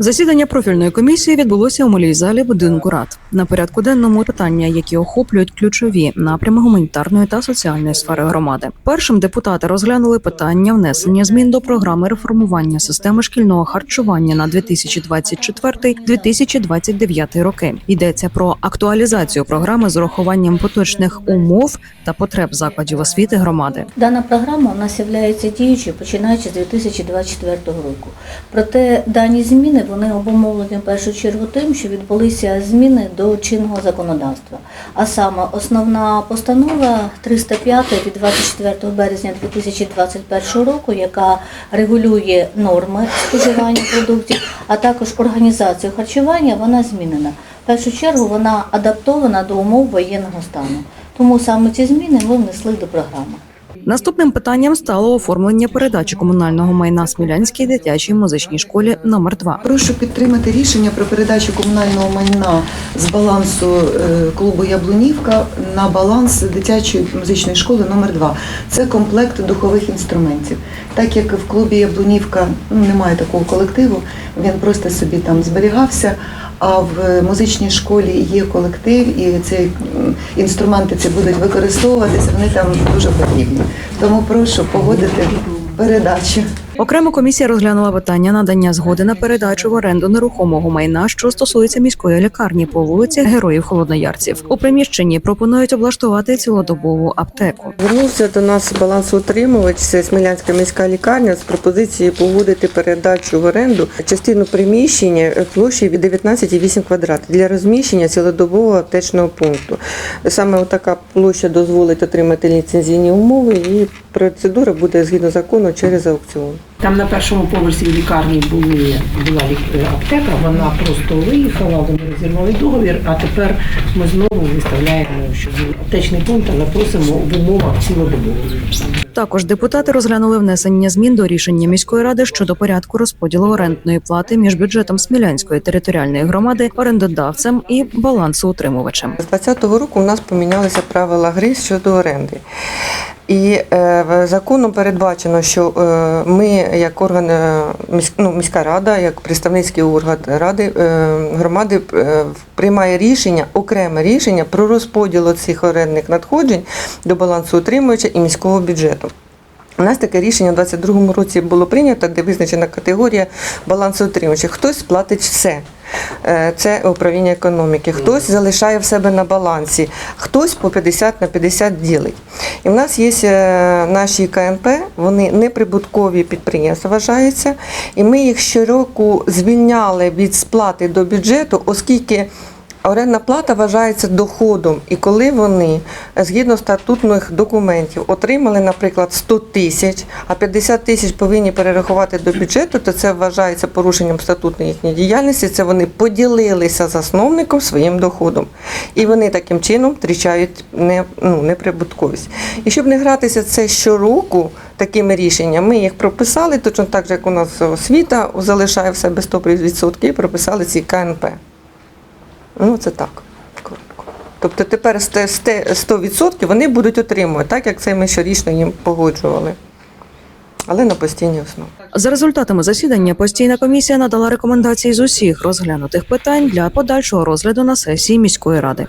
Засідання профільної комісії відбулося у малій залі будинку рад. На порядку денному питання, які охоплюють ключові напрями гуманітарної та соціальної сфери громади. Першим депутати розглянули питання внесення змін до програми реформування системи шкільного харчування на 2024-2029 роки. Йдеться про актуалізацію програми з урахуванням поточних умов та потреб закладів освіти громади. Дана програма у нас є діючою починаючи з 2024 року. Проте дані зміни вони обумовлені в першу чергу тим, що відбулися зміни до чинного законодавства. А саме основна постанова 305 від 24 березня 2021 року, яка регулює норми споживання продуктів, а також організацію харчування, вона змінена. В першу чергу вона адаптована до умов воєнного стану. Тому саме ці зміни ми внесли до програми. Наступним питанням стало оформлення передачі комунального майна Смілянській дитячій музичній школі номер 2 Прошу підтримати рішення про передачу комунального майна з балансу е, клубу Яблунівка на баланс дитячої музичної школи номер 2 Це комплект духових інструментів. Так як в клубі Яблунівка ну, немає такого колективу, він просто собі там зберігався. А в музичній школі є колектив, і ці інструменти ці будуть використовуватися. Вони там дуже потрібні. Тому прошу погодити передачу. Окремо комісія розглянула питання надання згоди на передачу в оренду нерухомого майна, що стосується міської лікарні по вулиці Героїв Холодноярців. У приміщенні пропонують облаштувати цілодобову аптеку. Звернувся до нас балансоутримувач, Смілянська міська лікарня з пропозицією погодити передачу в оренду частину приміщення площі від 19,8 квадратів для розміщення цілодобового аптечного пункту. Саме така площа дозволить отримати ліцензійні умови і процедура буде згідно закону через аукціон. Там на першому поверсі в лікарні були, була лік- аптека, вона просто виїхала, вони розірвали договір, а тепер ми знову виставляємо, що аптечний пункт, але просимо в умовах цілодобово. Також депутати розглянули внесення змін до рішення міської ради щодо порядку розподілу орендної плати між бюджетом Смілянської територіальної громади, орендодавцем і балансоутримувачем. З 2020 року у нас помінялися правила гри щодо оренди. І е, законом передбачено, що е, ми, як орган, е, місь, ну, міська рада, як представницький орган ради е, громади, е, приймає рішення, окреме рішення про розподіл цих орендних надходжень до балансу утримувача і міського бюджету. У нас таке рішення у 2022 році було прийнято, де визначена категорія балансоутримувачів. Хтось платить все. Е, Це управління економіки. Хтось залишає в себе на балансі, хтось по 50 на 50 ділить. І в нас є е, наші КНП, вони неприбуткові підприємства вважаються, і ми їх щороку звільняли від сплати до бюджету, оскільки. Орендна плата вважається доходом, і коли вони е, згідно статутних документів отримали, наприклад, 100 тисяч, а 50 тисяч повинні перерахувати до бюджету, то це вважається порушенням статутної їхньої діяльності. Це вони поділилися засновником своїм доходом, і вони таким чином втрачають не, ну, неприбутковість. І щоб не гратися це щороку такими рішеннями, ми їх прописали точно так же, як у нас освіта залишає в себе 100% і прописали ці КНП. Ну, це так. коротко. Тобто тепер сте- сте- 100% вони будуть отримувати, так як це ми щорічно їм погоджували. Але на постійній основі. За результатами засідання постійна комісія надала рекомендації з усіх розглянутих питань для подальшого розгляду на сесії міської ради.